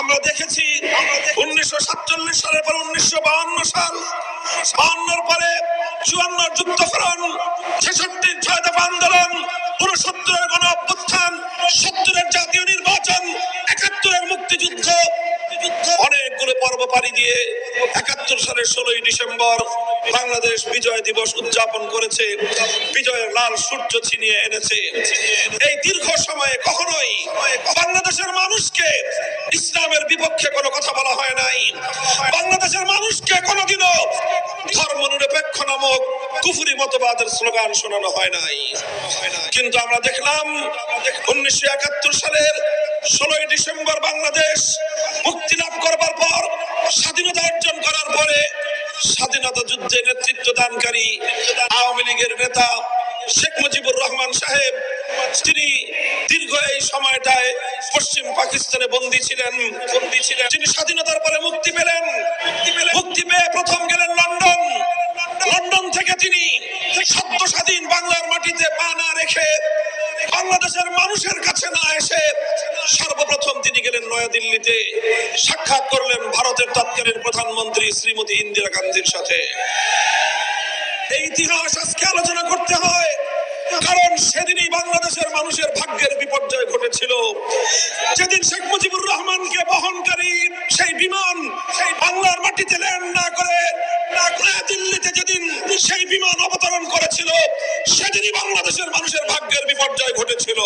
আমরা দেখেছি উনিশশো সাতচল্লিশ সালের পর উনিশশো বাহান্ন সাল বাউন্নর পরে চুয়ান্ন যুদ্ধকরণ ছেষট্টির ছয় দফা আন্দোলন উনসত্তরের গণ অভ্যুত্থান সত্তরের জাতীয় নির্বাচন, একাত্তরের মুক্তিযুদ্ধ অনেকগুলো পর্ব পাড়ি দিয়ে একাত্তর সালের ষোলোই ডিসেম্বর বাংলাদেশ বিজয় দিবস উদযাপন করেছে। বিজয়ের লাল সূর্য ছিনিয়ে এনেছে। এই দীর্ঘ সময়ে কখনোই বাংলাদেশের মানুষকে ইসলামের বিপক্ষে কোনো কথা বলা হয় নাই। বাংলাদেশের মানুষকে কোনোদিনও ধর্ম নিরপেক্ষ নামক কুফুরি মতবাদের স্লোগান শোনানো হয় নাই। কিন্তু আমরা দেখলাম উনিশশো একাত্তর সালের ষোলোই ডিসেম্বর বাংলাদেশ মুক্তি স্বাধীনতা যুদ্ধে নেতৃত্ব দানকারী আওয়ামী লীগের নেতা শেখ মুজিবুর রহমান সাহেব, তিনি দীর্ঘ এই সময়টায় পশ্চিম পাকিস্তানে বন্দী ছিলেন। বন্দী ছিলেন তিনি স্বাধীনতার পরে মুক্তি পেলেন। মুক্তি পেয়ে প্রথম গেলেন লন্ডন। লন্ডন থেকে তিনি সদ্য স্বাধীন বাংলার মাটিতে পা না রেখে বাংলাদেশের মানুষের কাছে না এসে সর্বপ্রথম তিনি গেলেন নয়াদিল্লিতে। সাক্ষাৎ করলেন ভারতের তৎকালীন প্রধানমন্ত্রী শ্রীমতী ইন্দিরা গান্ধীর সাথে। এই ইতিহাস আজকে আলোচনা করতে হয়, কারণ সেদিনই বাংলাদেশের মানুষের ভাগ্যের বিপর্যয় ঘটেছিল। যেদিন শেখ মুজিবুর রহমানকে বহনকারী সেই যেদিন সেই বিমান অবতরণ করেছিল, সেদিনই বাংলাদেশের মানুষের ভাগ্যের বিপর্যয় ঘটেছিল।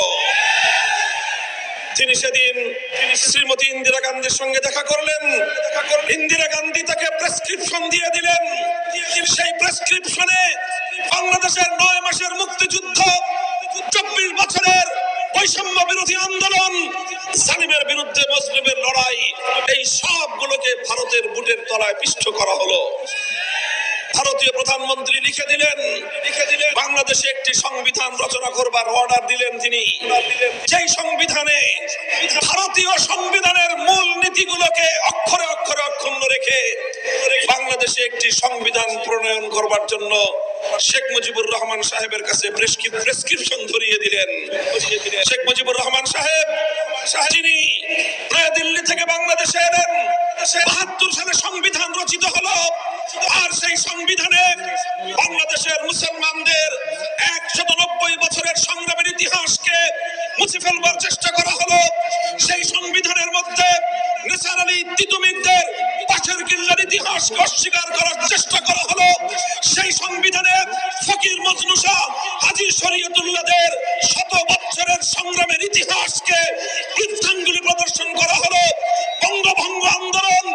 তিনি সেদিন শ্রীমতী ইন্দিরা গান্ধীর সঙ্গে দেখা করলেন। ইন্দিরা গান্ধী তাকে প্রেসক্রিপশন দিয়ে দিলেন। সেই প্রেসক্রিপশনে বাংলাদেশের নয় মাসের মুক্তিযুদ্ধ, চব্বিশ বছরের বৈষম্য বিরোধী আন্দোলন, সালিমের বিরুদ্ধে মুসলিমের লড়াই, এই সবগুলোকে ভারতের বুটের তলায় পিষ্ট করা হলো। ভারতীয় প্রধানমন্ত্রী লিখে দিলেন লিখে দিলেন, বাংলাদেশে একটি সংবিধান রচনা করবার অর্ডার দিলেন তিনি। যেই সংবিধানে ভারতীয় সংবিধানের মূল নীতিগুলোকে অক্ষরে অক্ষরে অক্ষুণ্ণ রেখে বাংলাদেশে একটি সংবিধান প্রণয়ন করবার জন্য শেখ মুজিবুর রহমান সাহেবের কাছে প্রেসক্রিপশন ধরিয়ে দিলেন। শেখ মুজিবুর রহমান সাহেব যিনি নয়াদিল্লি থেকে বাংলাদেশে এলেন। বাহাত্তর সালে সংবিধান রচিত হলো। আর সেই সংবিধানে বাংলাদেশের মুসলমানদের একশত নব্বই বছরের সংগ্রামের ইতিহাসকে মুছে ফেলবার চেষ্টা করা হলো। সেই সংবিধানের মধ্যে নেসার আলী তিতুমিরদের ইতিহাসকে অস্বীকার করার চেষ্টা করা হলো, সেই সংবিধানে ফকির মজনুসা হাজি শরীয়তুল্লাহদের শত বছরের সংগ্রামের ইতিহাসকে বৃদ্ধাঙ্গুলি প্রদর্শন করা হলো। বঙ্গভঙ্গ আন্দোলন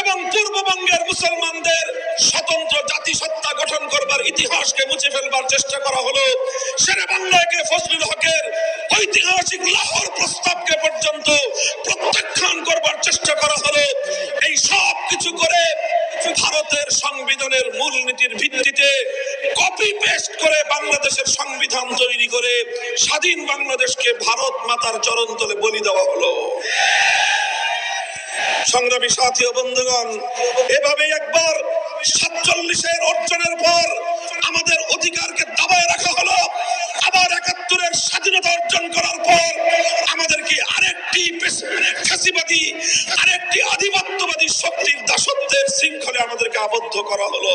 এবং পূর্ববঙ্গের মুসলমানদের স্বতন্ত্র জাতিসত্তা গঠন করবার ইতিহাসকে মুছে ফেলবার চেষ্টা করা হলো। সেরে বাংলাকে ফজলুল হকের ঐতিহাসিক লাহোর মাতার চরণ তলে বলি দেওয়া হলো। সংগ্রামী সাথী ও বন্ধুগণ এভাবে একবার সাতচল্লিশের অর্জনের পর আমাদের অধিকারকে দাবায় রাখা হলো। আবার একাত্তরের স্বাধীনতা অর্জন করার পর আমাদেরকে আরেকটি ফ্যাসিবাদী, আরেকটি আধিপত্যবাদী শক্তির দাসত্বের শৃঙ্খলে আমাদেরকে আবদ্ধ করা হলো।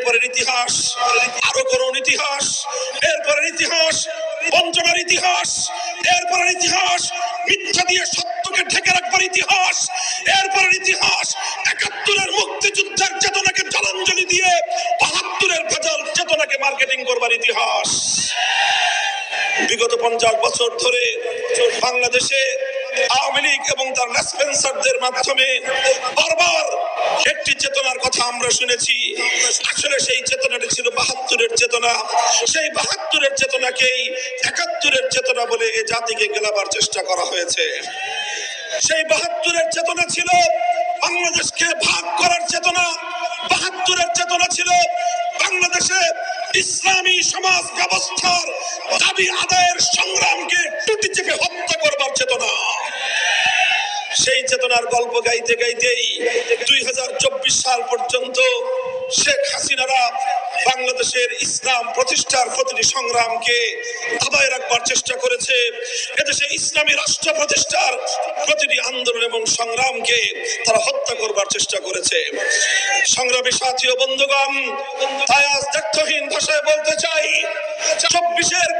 এরপরের ইতিহাস, আরও করুন ইতিহাস, এরপরের ইতিহাস বঞ্চনার ইতিহাস, এরপরের ইতিহাস, মিথ্যা দিয়ে সত্যকে ঠেকে রাখবার ইতিহাস, এরপরের ইতিহাস, একাত্তরের মুক্তিযুদ্ধের চেতনাকে জলাঞ্জলি দিয়ে বাহাত্তরের ভেজাল চেতনাকে মার্কেটিং করবার ইতিহাস। বিগত পঞ্চাশ বছর ধরে বাংলাদেশে আওয়ামী লীগ এবং তার লেসপেন্সারদের মাধ্যমে বারবার একটি চেতনার কথা আমরা শুনেছি। আসলে সেই চেতনাটি ছিল বাহাত্তরের চেতনা। সেই বাহাত্তরের চেতনাকেই একাত্তরের চেতনা বলে এ জাতিকে গেলাবার চেষ্টা করা হয়েছে। সেই বাহাত্তরের চেতনা ছিল বাংলাদেশকে ভাগ করার চেতনা। বাহাত্তরের চেতনা ছিল বাংলাদেশে ইসলামী সমাজ ব্যবস্থার দাবি আদায়ের সংগ্রামকে টুটি চেপে হত্যা করবার সেই চেতনার গল্প গাইতে গাইতেই দুই হাজার চব্বিশ সাল পর্যন্ত শেখ হাসিনারা বাংলাদেশের ইসলাম প্রতিষ্ঠার প্রতিটি সংগ্রামকে দাবায় রাখবার চেষ্টা করেছে। এদেশে ইসলামী রাষ্ট্র প্রতিষ্ঠার প্রতিটি আন্দোলন এবং সংগ্রামকে তারা হত্যা করবার চেষ্টা করেছে। সংগ্রামী সাথী ও বন্ধুগণ, তাই আজ দায়িত্বহীন ভাষায় বলতে চাই, চব্বিশের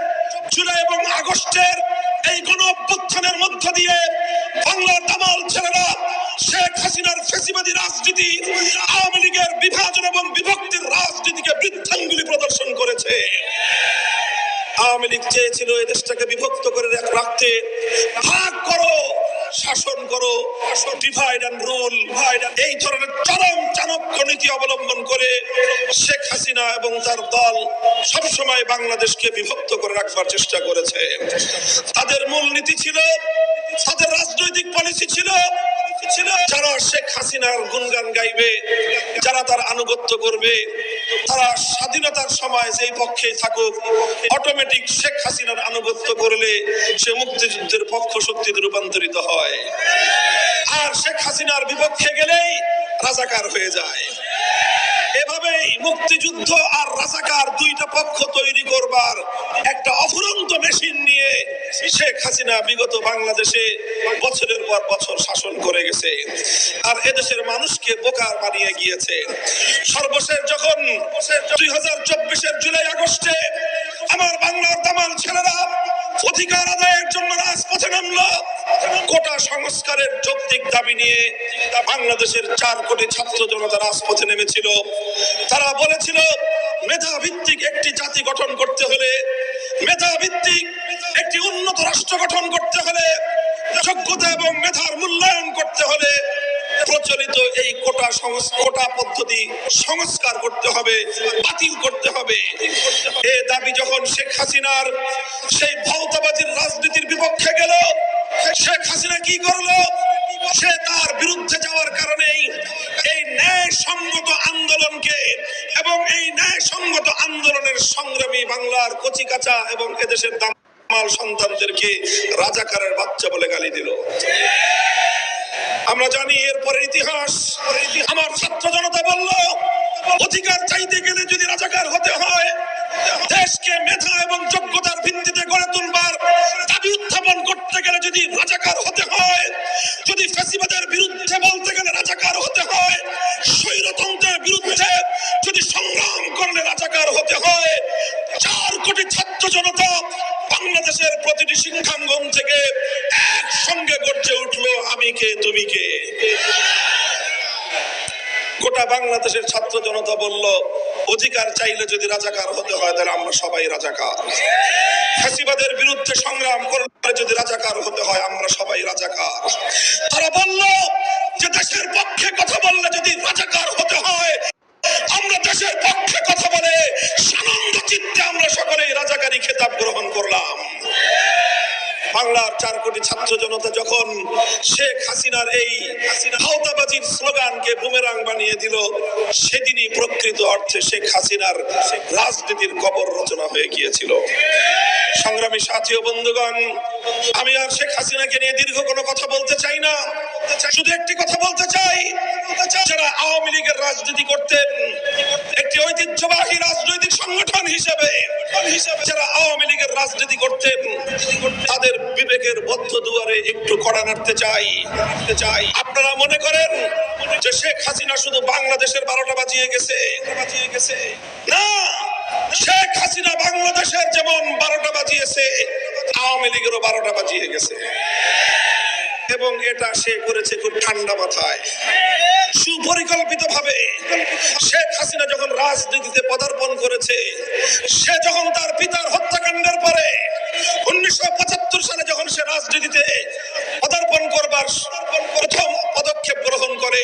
জুলাই এবং আগস্টের এই গণ অভ্যুত্থানের মধ্য দিয়ে বাংলার দামাল ছেলেরা শেখ হাসিনার ফেসিবাদী রাজনীতি, আওয়ামী লীগের বিভাজন এবং বিভক্তির রাজনীতিকে বৃদ্ধাঙ্গুলি প্রদর্শন করেছে। আওয়ামী লীগ চেয়েছিল এই দেশটাকে বিভক্ত করে রাখ- রাখতে। ভাগ করো শাসন করো। ডিভাইড অ্যান্ড রুল এই ধরনের চরম চাণক্য নীতি অবলম্বন করে শেখ হাসিনা এবং তার দল সবসময় বাংলাদেশকে বিভক্ত করে রাখবার চেষ্টা করেছে। তাদের মূল নীতি ছিল, তাদের রাজনৈতিক পলিসি ছিল ছিল, যারা শেখ হাসিনার গুণগান গাইবে, যারা তার আনুগত্য করবে তারা স্বাধীনতার সময় যেই পক্ষে থাকুক অটোমেটিক শেখ হাসিনার আনুগত্য করলে সে মুক্তিযুদ্ধের পক্ষ শক্তিতে রূপান্তরিত হয়। আর শেখ হাসিনার বিপক্ষে গেলেই রাজাকার হয়ে যায়। এভাবেই মুক্তিযুদ্ধ আর রাজাকার দুইটা পক্ষ তৈরি করবার শেখ হাসিনা বিগত বাংলাদেশে বছরের পর বছর শাসন করে গেছে। আর এদেশের মানুষকে বোকার বানিয়ে গিয়েছে। সর্বশেষ যখন দুই হাজার চব্বিশের জুলাই আগস্টে আমার বাংলার তামাল ছেলেরা অধিকার আদায়ের জন্য রাজপথে নামলো। কোটা সংস্কারের যৌক্তিক দাবি নিয়ে বাংলাদেশের চার কোটি ছাত্র জনতা রাজপথে নেমেছিল। তারা বলেছিল মেধা ভিত্তিক একটি জাতি গঠন করতে হলে মেধা ভিত্তিক একটি উন্নত রাষ্ট্র গঠন করতে হলে, যোগ্যতা এবং মেধার মূল্যায়ন করতে হলে প্রচলিত এই কোটা কোটা পদ্ধতি সংস্কার করতে হবে, বাতিল করতে হবে। এ দাবি যখন শেখ হাসিনার, সেই বিপক্ষে গেল। শেখ হাসিনা কি করল? সে তার বিরুদ্ধে যাওয়ার কারণেই এই ন্যায় সঙ্গত আন্দোলনকে এবং এই ন্যায় সঙ্গত আন্দোলনের সংগ্রামী বাংলার কচি কচিকাচা এবং এদেশের দামাল সন্তানদেরকে রাজাকারের বাচ্চা বলে গালি দিল। আমরা জানি এরপরের ইতিহাস। আমার ছাত্র জনতা বলল, অধিকার চাইতে গেলে যদি রাজাকার হতে হয় দেশকে মেধা এবং যোগ্যতার ভিত্তিতে গড়ে তুলবার দাবি উত্থাপন করতে গেলে যদি রাজাকার হতে হয়, যদি ফ্যাসিবাদের বিরুদ্ধে বলতে গেলে রাজাকার হতে হয়, স্বৈরতন্ত্রের বিরুদ্ধে যদি সংগ্রাম করলে রাজাকার হতে হয়, চার কোটি ছাত্র জনতা বাংলাদেশের প্রতিটি শিক্ষাঙ্গন থেকে একসঙ্গে গর্জে উঠল, আমি কে? তুমি কে? গোটা বাংলাদেশের ছাত্র জনতা বলল অধিকার চাইলে যদি রাজাকার হতে হয়, তাহলে আমরা সবাই রাজাকার। ফাঁসিবাদের বিরুদ্ধে সংগ্রাম করলে যদি রাজাকার হতে হয়, আমরা সবাই রাজাকার। তারা বলল যে দেশের পক্ষে কথা বললে যদি রাজাকার হতে হয়, আমরা দেশের পক্ষে কথা বলে সানন্দ চিত্তে আমরা সকলেই রাজাকারী খেতাব গ্রহণ করলাম। বাংলার চার কোটি ছাত্র জনতা যখন শেখ হাসিনার এই হাওতাবাজির স্লোগানকে বুমেরাং বানিয়ে দিল, সেদিনই প্রকৃত অর্থে শেখ হাসিনার রাজনীতির কবর রচনা হয়ে গিয়েছিল। সংগ্রামী সাথী ও বন্ধুগণ, আমি আর শেখ হাসিনাকে নিয়ে দীর্ঘ কোনো কথা বলতে চাই না। শুধু একটি কথা বলতে চাই, যারা আওয়ামী লীগের রাজনীতি করতেন, একটি ঐতিহ্যবাহী রাজনৈতিক সংগঠন হিসেবে, যারা আওয়ামী লীগের রাজনীতি করতেন, তাদের বিবেকের বদ্ধ দুয়ারে একটু কড়া নাড়তে চাই চাই। আপনারা মনে করেন যে শেখ হাসিনা শুধু বাংলাদেশের বারোটা বাজিয়ে গেছে বাজিয়ে গেছে? না, শেখ হাসিনা বাংলাদেশের যেমন বারোটা বাজিয়েছে, আওয়ামী লীগেরও বারোটা বাজিয়ে গেছে। এবং এটা সে করেছে খুব ঠান্ডা মাথায়। সুপরিকল্পিত ভাবে শেখ হাসিনা যখন রাজনীতিতে পদার্পণ করেছে, সে যখন তার পিতার হত্যাকাণ্ডের পরে উনিশশো পঁচাত্তর সালে যখন সে রাজনীতিতে পদার্পণ করবার প্রথম পদক্ষেপ গ্রহণ করে,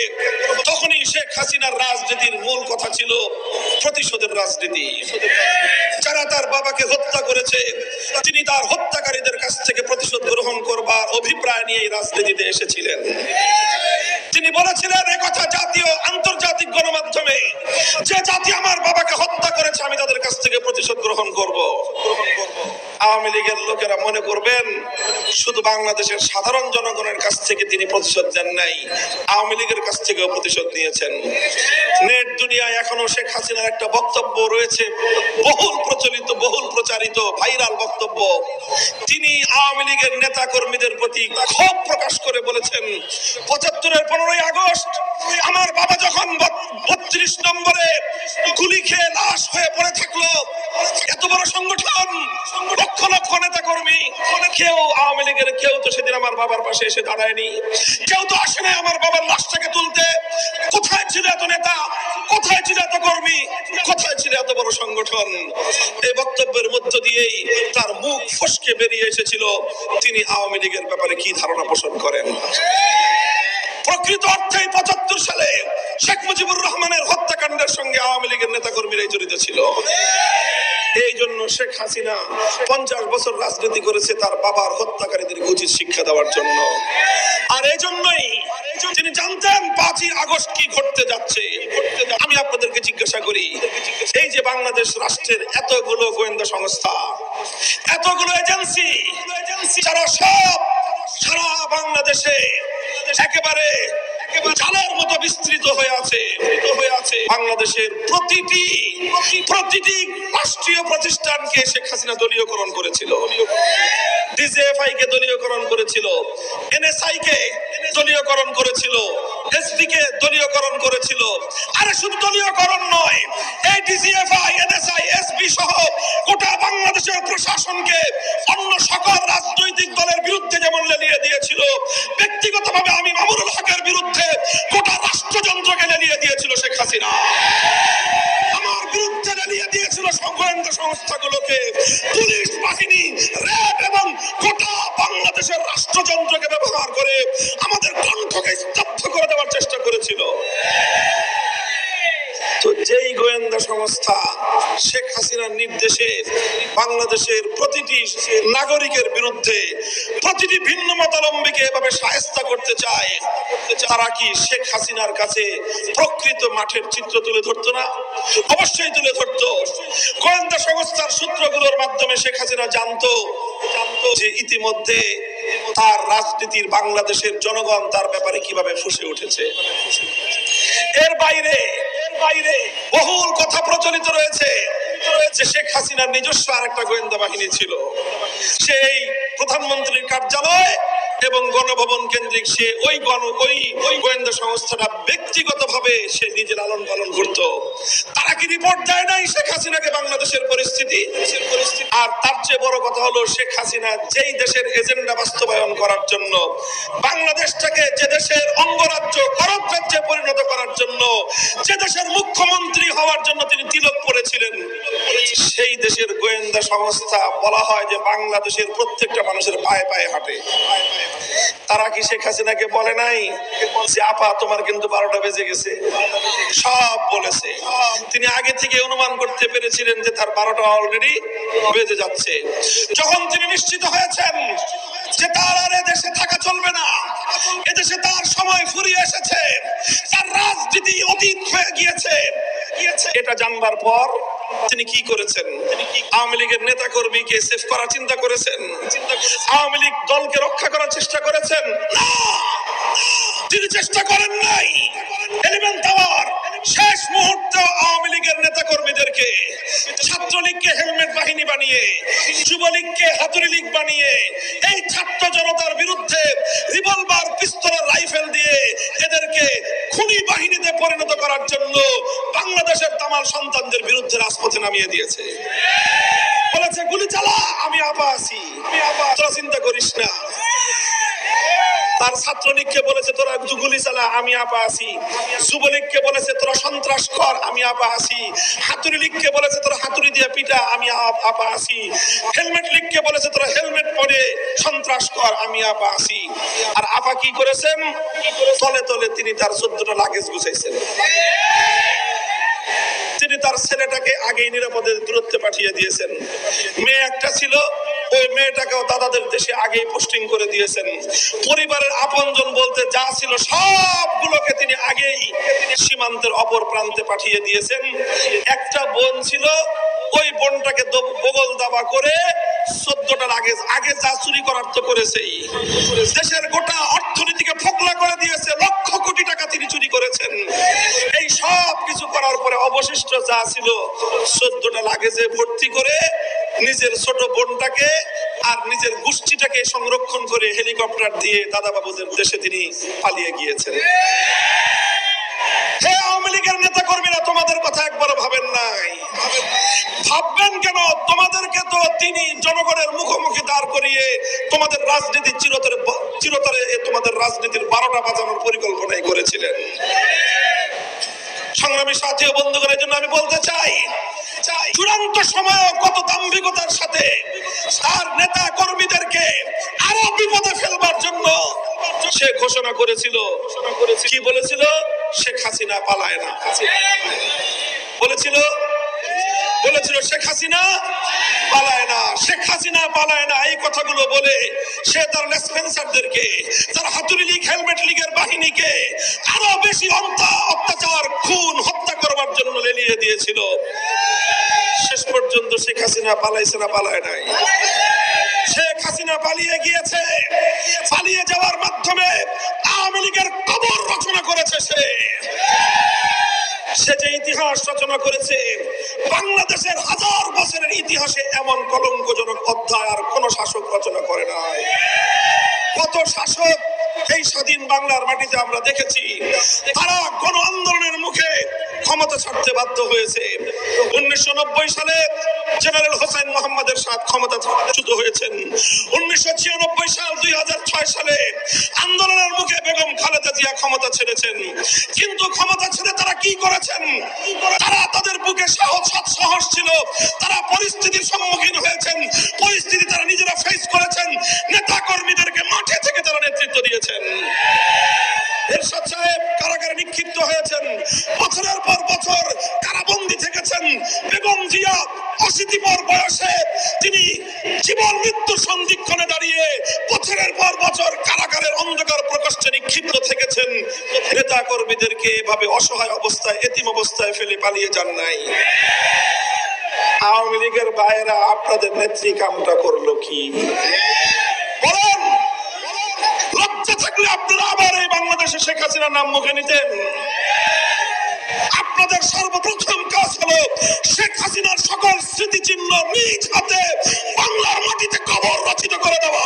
তখনই শেখ হাসিনার রাজনীতির মূল কথা ছিল প্রতিশোধের রাজনীতি। যারা তার বাবাকে হত্যা করেছে, তিনি তার হত্যাকারীদের কাছ থেকে প্রতিশোধ গ্রহণ করবার অভিপ্রায় নিয়ে এই রাজনীতিতে এসেছিলেন। তিনি বলেছিলেন একথা জাতীয় আন্তর্জাতিক গণমাধ্যমে, যে জাতি আমার বাবাকে হত্যা করেছে, আমি তাদের কাছ থেকে প্রতিশোধ গ্রহণ করব। আওয়ামী লীগের লোকেরা মনে করবেন, শুধু বাংলাদেশের সাধারণ জনগণের কাছ থেকে তিনি প্রতিশোধ দেন নাই, আওয়ামী লীগের কাছ থেকেও প্রতিশোধ নিয়েছেন। নেট দুনিয়ায় এখনও শেখ হাসিনার একটা বক্তব্য রয়েছে, বহুল প্রচলিত, বহুল প্রচারিত, ভাইরাল বক্তব্য। তিনি আওয়ামী লীগের নেতা কর্মীদের প্রতি ক্ষোভ প্রকাশ করে বলেছেন, পঁচাত্তরের পনেরোই আগস্ট আমার বাবা যখন বত্রিশ নম্বরে গুলি খেয়ে লাশ হয়ে পড়ে থাকল, এত বড় সংগঠন, লক্ষ লক্ষ নেতা কর্মী কেউ আওয়ামী লীগের, কেউ তো সেদিন আমার বাবার পাশে এসে দাঁড়ায়নি, কেউ তো আসে নাই আমার বাবার লাশটাকে তুলতে, কোথায় ছিল এত নেতা, কোথায় ছিল এত কর্মী, কোথায় ছিল এত বড় সংগঠন? এই বক্তব্যের মধ্য দিয়েই তার মুখ ফসকে বেরিয়ে এসেছিল, তিনি আওয়ামী লীগের ব্যাপারে কি ধারণা পোষণ করেন? প্রকৃত অর্থে পঁচাত্তর সালে শেখ মুজিবুর রহমানের হত্যাকাণ্ডের সঙ্গে আওয়ামী লীগের নেতাকর্মীরাই জড়িত ছিল। এই জন্য শেখ হাসিনা পঞ্চাশ বছর রাজনীতি করেছে তার বাবার হত্যাকারীদের উচিত শিক্ষা দেওয়ার জন্য। আর এই জন্যই তিনি জানতেন পাঁচই আগস্ট কি ঘটতে যাচ্ছে, আমি আপনাদেরকে জিজ্ঞাসা করি, এই যে বাংলাদেশ রাষ্ট্রের এতগুলো গোয়েন্দা সংস্থা, এতগুলো এজেন্সি, যারা সব সারা বাংলাদেশে একেবারে জালের মতো বিস্তৃত হয়ে আছে হয়ে আছে বাংলাদেশের প্রতিটি প্রতিটি রাষ্ট্রীয় প্রতিষ্ঠানকে শেখ হাসিনা দলীয়করণ করেছিল। কে দলীয়করণ করেছিল এনএসআই কে দলীয়করণ করেছিল এসপি কে দলীয়করণ করেছিল। আরে শুধু দলীয়করণ নয়, এই ডিজিএফআই, এনএসআই, এসপি সহ গোটা বাংলাদেশের প্রশাসনকে অন্য সকল রাজনৈতিক দলের বিরুদ্ধে যেমন লেলিয়ে দিয়েছিল, ব্যক্তিগতভাবে আমি মামুনুল হকের বিরুদ্ধে গোটা রাষ্ট্রযন্ত্রকে লেলিয়ে দিয়েছিল শেখ হাসিনা। আমার বিরুদ্ধে লেলিয়ে দিয়েছিল গোয়েন্দা সংস্থাগুলোকে। পুলিশ, বাহিনী, র্যাব এবং গোটা বাংলাদেশের রাষ্ট্রযন্ত্রকে ব্যবহার করে আমাদের কণ্ঠকে স্তব্ধ করে দেওয়ার চেষ্টা করেছিল। তো যেই গোয়েন্দা সংস্থা শেখ হাসিনার নির্দেশে বাংলাদেশের প্রতিটি নাগরিকের বিরুদ্ধে প্রতিটি ভিন্ন মতালম্বীকে এভাবে সাহেস্তা করতে চায়, তারা কি শেখ হাসিনার কাছে প্রকৃত মাঠের চিত্র তুলে ধরতো না? অবশ্যই তুলে ধরতো। গোয়েন্দা সংস্থার সূত্রগুলোর মাধ্যমে শেখ হাসিনা জানতো জানতো যে ইতিমধ্যে তার রাজনীতির বাংলাদেশের জনগণ তার ব্যাপারে কীভাবে ফুসে উঠেছে। এর বাইরে বাইরে বহুল কথা প্রচলিত রয়েছে। যে শেখ হাসিনার নিজস্ব আরেকটা গোয়েন্দা বাহিনী ছিল। সেই প্রধানমন্ত্রীর কার্যালয় এবং গণভবন কেন্দ্রিক সে ওই গণ, ওই ওই গোয়েন্দা সংস্থাটা ব্যক্তিগতভাবে সে নিজের লালন পালন করত। তারা কি রিপোর্ট দেয় নাই শেখ হাসিনাকে বাংলাদেশের পরিস্থিতি? আর তার চেয়ে বড় কথা হলো শেখ হাসিনা যেই দেশের এজেন্ডা বাস্তবায়ন করার জন্য, বাংলাদেশটাকে যে দেশের অঙ্গরাজ্য করব রাজ্যে পরিণত করার জন্য, যে দেশের মুখ্যমন্ত্রী হওয়ার জন্য তিনি তিলক পড়েছিলেন সেই দেশের গোয়েন্দা সংস্থা বলা হয় যে বাংলাদেশের প্রত্যেকটা মানুষের পায়ে পায়ে হাঁটে। তারা কি শেখ হাসিনাকে বলে নাই যে, আপা, তোমার কিন্তু বারোটা বেজে গেছে। সব বলেছে। তিনি আগে থেকে অনুমান করতে পেরেছিলেন যে, তার বারোটা অলরেডি বেজে যাচ্ছে। যখন তিনি নিশ্চিত হয়েছেন যে, তার আর দেশে থাকা চলবে না, এদেশে তার সময় ফুরিয়ে এসেছে, তার রাজনীতি অতীত হয়ে গিয়েছে। এটা জানবার পর তিনি কি করেছেন? আওয়ামী লীগের নেতা কর্মীকে সেফ করার চিন্তা করেছেন? আওয়ামী লীগ দলকে রক্ষা করার চেষ্টা করেছেন? তিনি চেষ্টা করেন নাই! এলিমেন্ট টাওয়ার শেষ মুহূর্তে আওয়ামী লীগের নেতা কর্মীদেরকে ছাত্রলীগকে হেলমেট বাহিনী বানিয়ে, যুবলীগকে হাতুড়ি লীগ বানিয়ে, এই ছাত্র জনতার বিরুদ্ধে রিভলভার পিস্তলের রাইফেল দিয়ে এদেরকে খুনি বাহিনীতে পরিণত করার জন্য বাংলাদেশের তামাল সন্তানদের বিরুদ্ধে রাজপথে নামিয়ে দিয়েছে। বলেছে, গুলি চালা, আমি আপা আছি আমি আপা চিন্তা করিস না। তার ছাত্রলীগকে বলেছে, তোরা গুলি চালা, আমি আপা আছি। যুবলীগকে বলেছে, তোরা সন্ত্রাস কর, আমি আপা আছি। হাতুড়ি লীগকে বলেছে, তোরা হাতুড়ি দিয়ে পিটা, আমি আপ- আছি। হেলমেট লীগকে বলেছে, তোরা হেলমেট পরে সন্ত্রাস কর, আমি আপা আছি। আর আপা কি করেছেন? তলে তলে তিনি তার চোদ্দটা লাগেজ গুছাইছেন। তিনি তার ছেলেটাকে আগেই নিরাপদে দূরত্বে পাঠিয়ে দিয়েছেন। মেয়ে একটা ছিল, ওই মেয়েটাকেও দাদাদের দেশে আগেই পোস্টিং করে দিয়েছেন। পরিবারের আপনজন বলতে যা ছিল সবগুলোকে তিনি আগেই সীমান্তের অপর প্রান্তে পাঠিয়ে দিয়েছেন। একটা বোন ছিল, ওই বোনটাকে বগল দাবা করে চোদ্দটার আগে আগে যা চুরি করার তো করেছেই। দেশের গোটা অবশিষ্ট যা ছিল, চোদ্দটা লাগেজে ভর্তি করে নিজের ছোট বোনটাকে আর নিজের গোষ্ঠীটাকে সংরক্ষণ করে হেলিকপ্টার দিয়ে দাদা বাবুদের দেশে তিনি পালিয়ে গিয়েছেন। হে আওয়ামী লীগের নেতা কর্মীরা তোমাদের কথা একবার ভাবেন নাই। ভাববেন কেন? তোমাদেরকে তো তিনি জনগণের মুখোমুখি দাঁড় করিয়ে তোমাদের রাজনীতি চিরতরে চিরতরে তোমাদের রাজনীতির বারোটা বাজানোর পরিকল্পনাই করেছিলেন। সংগ্রামী সাথী ও বন্ধুগণের জন্য আমি বলতে চাই চূড়ান্ত সময় কত দাম্ভিকতার সাথে তার নেতা কর্মীদেরকে আরও বিপদে ফেলবার জন্য সে ঘোষণা করেছিল। কি বলেছিল? শেখ হাসিনা পালায় না। বলেছিল বলেছিল, শেখ হাসিনা পালায় না, শেখ হাসিনা পালায় না। এই কথাগুলো বলে সে তার লেসপেন্সারদেরকে তার হাতুড়ি লীগ, হেলমেট লীগের বাহিনীকে আরও বেশি অত্যাচার, খুন, হত্যা করবার জন্য লেলিয়ে দিয়েছিল। শেষ পর্যন্ত শেখ হাসিনা পালাইছে না, পালায় নাই। শেখ হাসিনা পালিয়ে গিয়েছে, পালিয়ে যাওয়ার মাধ্যমে আওয়ামী লীগের কবর রচনা করেছে সে। সে যে ইতিহাস রচনা করেছে, বাংলাদেশের হাজার বছরের ইতিহাসে এমন কলঙ্কজনক অধ্যায় আর কোন শাসক রচনা করে নাই। কত শাসক এই স্বাধীন বাংলার মাটিতে আমরা দেখেছি, তারা গণ আন্দোলনের মুখে ক্ষমতা ছাড়তে বাধ্য হয়েছে। উনিশশো নব্বই সালে জেনারেল হোসেন মোহাম্মদের সাথ ক্ষমতা চ্যুত হয়েছেন। উনিশশো ছিয়ানব্বই সাল, দুই হাজার ছয় সালে আন্দোলনের মুখে বেগম খালেদা জিয়া ক্ষমতা ছেড়েছেন। কিন্তু ক্ষমতা ছেড়ে তারা কি করেছেন? তারা তাদের বুকে সাহস সাহস ছিল। তারা পরিস্থিতির সম্মুখীন হয়েছেন। পরিস্থিতি তারা নিজেরা ফেস করেছেন। নেতা কর্মীদেরকে মাঠে থেকে তারা নেতৃত্ব দিয়েছেন। এরশাদ সাহেব কারাগারে হয়েছেন। বছরের পর বছর কারাবন্দী থেকেছেন বেগম জিয়া, অশীতিপর বয়সে তিনি জীবন মৃত্যু সন্ধিক্ষণে দাঁড়িয়ে বছরের পর বছর কারাগারের অন্ধকার প্রকোষ্ঠে নিক্ষিপ্ত থেকেছেন। নেতা কর্মীদেরকে এভাবে অসহায় অবস্থায়, এতিম অবস্থায় ফেলে পালিয়ে যান নাই। আওয়ামী লীগের বাইরা আপনাদের নেত্রী কামটা করল কি? বলেন, লজ্জা থাকলে আপনারা বাংলাদেশে শেখ হাসিনার নাম মুখে নিতেন। আপনাদের সর্বপ্রথম কাজ হলো শেখ হাসিনার সকল স্মৃতিচিহ্ন নিজ হাতে বাংলার মাটিতে কবর রচিত করে দেওয়া।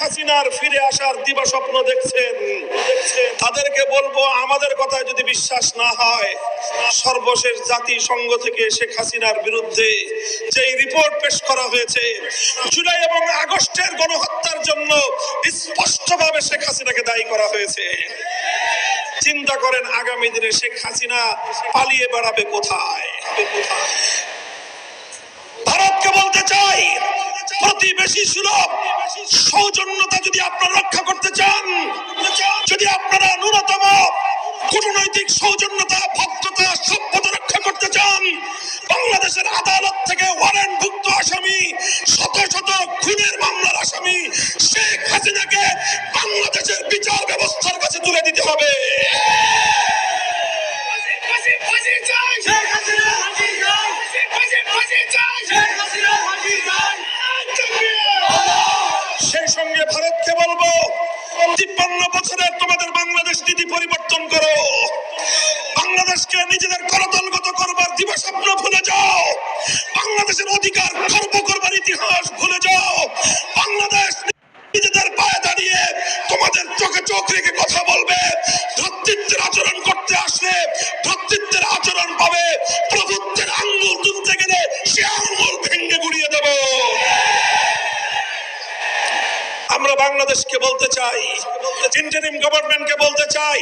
হাসিনার ফিরে আসার দিবা স্বপ্ন দেখছেন। তাদেরকে বলব, আমাদের কথায় যদি বিশ্বাস না হয়, সর্বশেষ জাতিসংঘ থেকে শেখ হাসিনার বিরুদ্ধে যে রিপোর্ট পেশ করা হয়েছে, জুলাই এবং আগস্টের গণহত্যার জন্য স্পষ্টভাবে শেখ হাসিনাকে দায়ী করা হয়েছে। চিন্তা করেন, আগামী দিনে শেখ হাসিনা পালিয়ে বেড়াবে কোথায়? ভারতকে বলতে চাই প্রতিবেশী সুলভ, সৌজন্যতা যদি আপনারা রক্ষা করতে চান, যদি আপনারা ন্যূনতম কূটনৈতিক সৌজন্যতা, ভদ্রতা, সভ্যতা রক্ষা করতে চান, বাংলাদেশের আদালত থেকে ওয়ারেন্টভুক্ত আসামি শত নিজেদের করতলগত করবার দিবাস্বপ্ন ভুলে যাও। বাংলাদেশের অধিকার খর্ব করবার ইতিহাস আমরা বাংলাদেশকে বলতে চাই ইন্টারিম গভর্নমেন্টকে বলতে চাই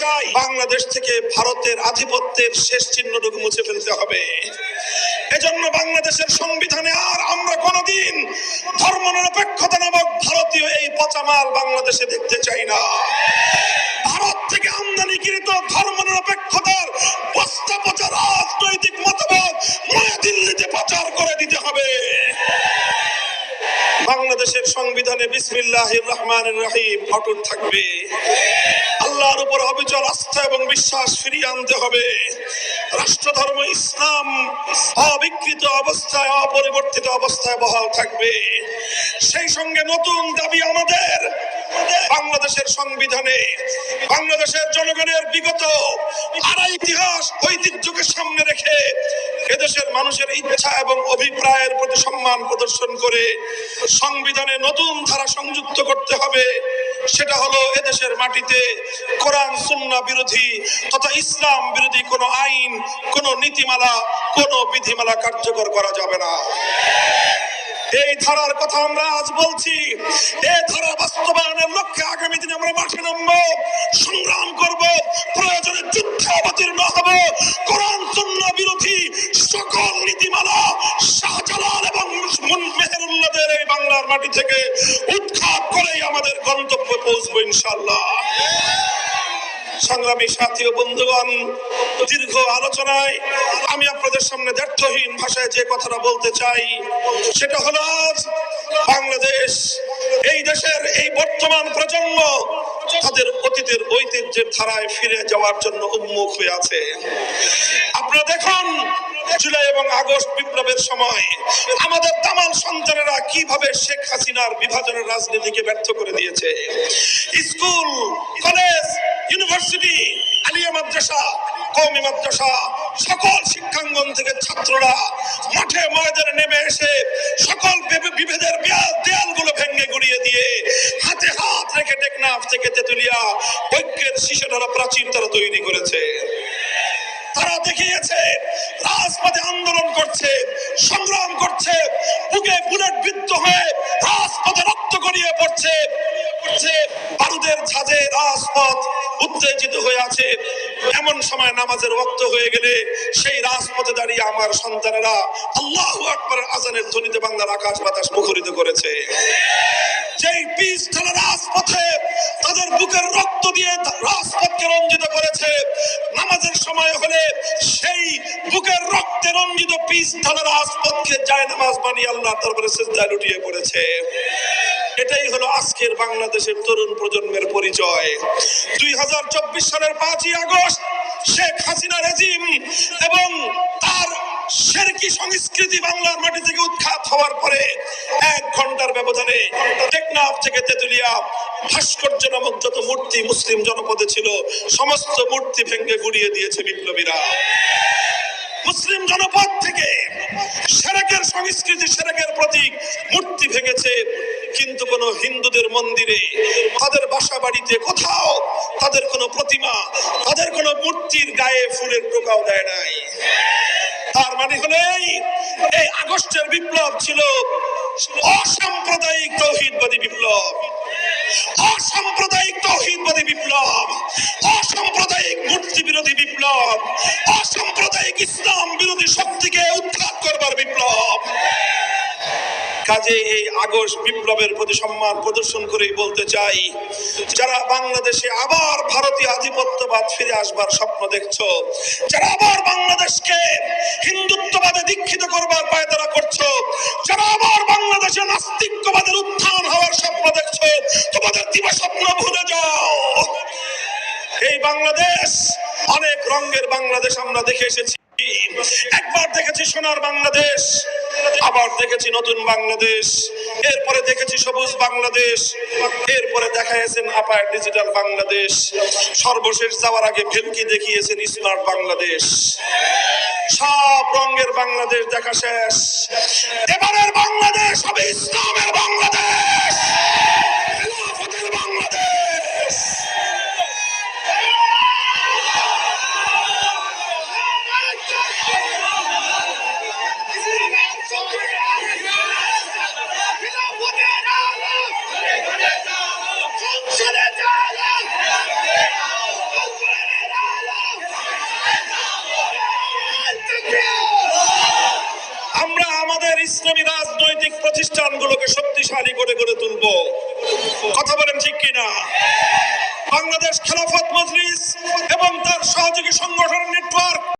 চাই বাংলাদেশ থেকে ভারতের আধিপত্যের শেষ চিহ্নটুকু মুছে ফেলতে হবে। এজন্য বাংলাদেশের সংবিধানে আর আমরা কোনোদিন ধর্মনিরপেক্ষতা নামক ভারতীয় এই পচামাল বাংলাদেশে দেখতে চাই না। ভারত থেকে আমদানিকৃত ধর্মনিরপেক্ষতার বস্তা পচা রাজনৈতিক মতবাদ নয়া দিল্লিতে প্রচার করে দিতে হবে। বাংলাদেশের সংবিধানে বিসমিল্লাহির রহমান রহিম অটুট থাকবে। আল্লাহর উপর অবিচল আস্থা এবং বিশ্বাস ফিরিয়ে আনতে হবে। রাষ্ট্রধর্ম ইসলাম অবিকৃত অবস্থায়, অপরিবর্তিত অবস্থায় বহাল থাকবে। সেই সঙ্গে নতুন দাবি আমাদের বাংলাদেশের সংবিধানে, বাংলাদেশের জনগণের বিগত আড়াই ইতিহাস, ঐতিহ্যকে সামনে রেখে এদেশের মানুষের ইচ্ছা এবং অভিপ্রায়ের প্রতি সম্মান প্রদর্শন করে সংবিধানে নতুন ধারা সংযুক্ত করতে হবে। সেটা হলো এদেশের মাটিতে কোরআন, সুন্নাহ বিরোধী তথা ইসলাম বিরোধী কোনো আইন, কোনো নীতিমালা, কোনো বিধিমালা কার্যকর করা যাবে না। এই ধারার কথা আমরা আজ বলছি। এই ধারা বাস্তবায়নের লক্ষ্যে আগামী দিনে আমরা মাঠে নামবো, সংগ্রাম করব, প্রয়োজনে যুদ্ধ অবতীর্ণ হব। কোরআন, সুন্নাহ বিরোধী সকল নীতিমালা শাহজালাল এবং মেহেরুল্লাহদের এই বাংলার মাটি থেকে উৎখাত করেই আমাদের গন্তব্যে পৌঁছবো ইনশাল্লাহ সংগ্রামী সাথী ও বন্ধুগণ, দীর্ঘ আলোচনায় আমি আপনাদের সামনে দ্ব্যর্থহীন ভাষায় যে কথাটা বলতে চাই, সেটা হলো বাংলাদেশ, এই দেশের এই বর্তমান প্রজন্ম তাদের অতীতের ঐতিহ্যের ধারায় ফিরে যাওয়ার জন্য উন্মুখ হয়ে আছে। আপনারা দেখুন, জুলাই এবং আগস্ট বিপ্লবের সময় আমাদের তামাল সন্তানেরা কীভাবে শেখ হাসিনার বিভাজনের রাজনীতিকে ব্যর্থ করে দিয়েছে। স্কুল, কলেজ, ইউনিভার্সিটি আলিয়া মাদ্রাসা কৌমি মাদ্রাসা, সকল শিক্ষাঙ্গন থেকে ছাত্ররা মাঠে ময়দানে নেমে এসে সকল বিভে- বিভেদের দেয়াল- দেয়ালগুলো ভেঙে গুড়িয়ে দিয়ে হাতে হাত রেখে টেকনাফ থেকে তেতুলিয়া ঐক্যের শিশু ধরা প্রাচীর তারা তৈরি করেছে। তারা দেখিয়েছে, রাজপথে আন্দোলন করছে, সংগ্রাম করছে, বুকে বুলেট বিদ্ধ হয়ে রাজপথে রক্ত গড়িয়ে পড়ছে পড়ছে বারুদের ঝাঁজে রাজপথ উত্তেজিত হয়ে আছে। এমন সময় নামাজের রক্ত হয়ে গেলে সেই রাজপথে দাঁড়িয়ে আমার সন্তানেরা আল্লাহ আকবর আজানের ধ্বনিতে বাংলার আকাশ বাতাস মুখরিত করেছে। যেই বীজ ঢালা রাজপথে তাদের বুকের রক্ত দিয়ে রাজপথকে রঞ্জিত করেছে। নামাজের সময় হলে সেই বুকের রক্তে রঞ্জিত বীজ ঢালা রাজপথকে যায় নামাজ বানিয়ে আল্লাহ তারপরে সেজদায় লুটিয়ে পড়েছে। এটাই হলো আজকের বাংলাদেশের তরুণ প্রজন্মের পরিচয়। দুই হাজার চব্বিশ সালের পাঁচই আগস্ট শেখ হাসিনা রেজিম এবং তার শেরকি সংস্কৃতি বাংলার মাটি থেকে উৎখাত হওয়ার পরে এক ঘণ্টার ব্যবধানে টেকনাফ থেকে তেতুলিয়া ভাস্কর্য নামক যত মূর্তি মুসলিম জনপদে ছিল। সমস্ত মূর্তি ভেঙে গুড়িয়ে দিয়েছে বিপ্লবীরা। মুসলিম জনপদ থেকে সেরেকের সংস্কৃতি, সেরেকের প্রতীক মূর্তি ভেঙেছে কিন্তু কোন হিন্দুদের মন্দিরে, তাদের বাসা বাড়িতে কোথাও তাদের কোনো প্রতিমা, তাদের কোনো মূর্তির গায়ে ফুলের টোকাও দেয় নাই। তার মানে হলো এই আগস্টের বিপ্লব ছিল অসাম্প্রদায়িক তৌহিদবাদী বিপ্লব। অসাম্প্রদায়িক তৌহিদবাদী বিপ্লব, অসাম্প্রদায়িক মূর্তি বিরোধী বিপ্লব, অসাম্প্রদায়িক ইসলাম বিরোধী শক্তিকে উৎখাত করবার বিপ্লব। কাজে এই আগস্ট বিপ্লবের প্রতি সম্মান প্রদর্শন করেই বলতে চাই, যারা বাংলাদেশে আবার ভারতীয় আধিপত্যবাদ ফিরে আসবার স্বপ্ন দেখছ, যারা আবার বাংলাদেশকে হিন্দুত্ববাদে দীক্ষিত করবার পায়তারা করছ, যারা আবার বাংলাদেশে নাস্তিক্যবাদের উত্থান হওয়ার স্বপ্ন দেখছ, তোমাদের দিবা স্বপ্ন ভুলে যাও। এই বাংলাদেশ, অনেক রঙের বাংলাদেশ আমরা দেখে এসেছি। একবার দেখেছি সোনার বাংলাদেশ, আবার দেখেছি নতুন বাংলাদেশ। এরপরে দেখেছি সবুজ বাংলাদেশ, এরপরে দেখাইছেন আপার ডিজিটাল বাংলাদেশ। সর্বশেষ যাওয়ার আগে ভেলকি দেখিয়েছেন স্মার্ট বাংলাদেশ। সব রঙের বাংলাদেশ দেখা শেষ। এবারের বাংলাদেশ হবে ইসলামের বাংলাদেশ। রাজনৈতিক প্রতিষ্ঠানগুলোকে শক্তিশালী করে গড়ে তুলব। কথা বলেন ঠিক কিনা? বাংলাদেশ খেলাফত মজলিস এবং তার সহযোগী সংগঠন নেটওয়ার্ক